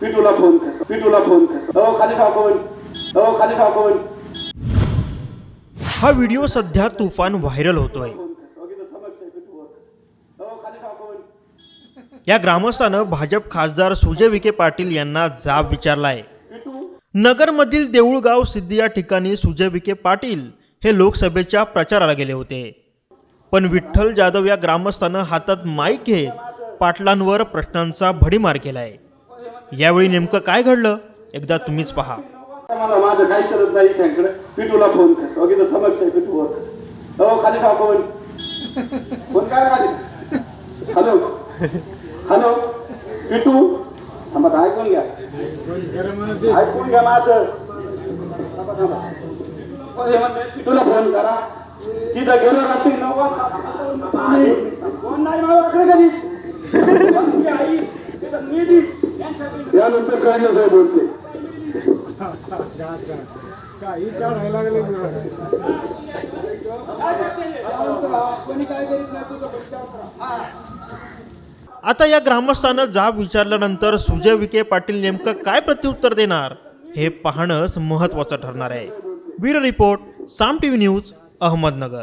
पिटूला phone कर पिटूला phone कर हो खाली ठाकून हो खाली ठाकून हा व्हिडिओ सध्या तुफान व्हायरल होतोय. या ग्रामस्थानं भाजप खासदार सुजय विखे पाटील यांना जाब विचारलाय. नगरमधील देऊळगाव सिद्धी या ठिकाणी सुजय विखे पाटील हे लोकसभेच्या प्रचाराला गेले होते. पण विठ्ठल जाधव या ग्रामस्थानं हातात माईक घेत पाटलांवर प्रश्नांचा भडीमार केलाय. यावेळी नेमकं काय घडलं? एकदा तुम्हीच पहा. मला माझं काही करत नाही त्यांकडे पिटूला फोन कर. हो तिथं समक्ष आहे हो खाली ठाकून फोन काय खाली? हॅलो हॅलो पिटू? थांबा ऐकून घ्या. ऐकून घ्या माझं. हो, म्हणते, पिटूला फोन करा. तिथं गेलो रात्री नऊ फोन नाही माझ्याकडे कधी आई. तिथं मी यानंतर काय साहेब बोलते काही काढायला लागले आता या ग्रामस्थानं जाब विचारल्यानंतर सुजय विखे पाटील नेमकं काय प्रत्युत्तर देणार हे पाहणंच महत्वाचं ठरणार आहे. Bureau report Saam TV news Ahmednagar.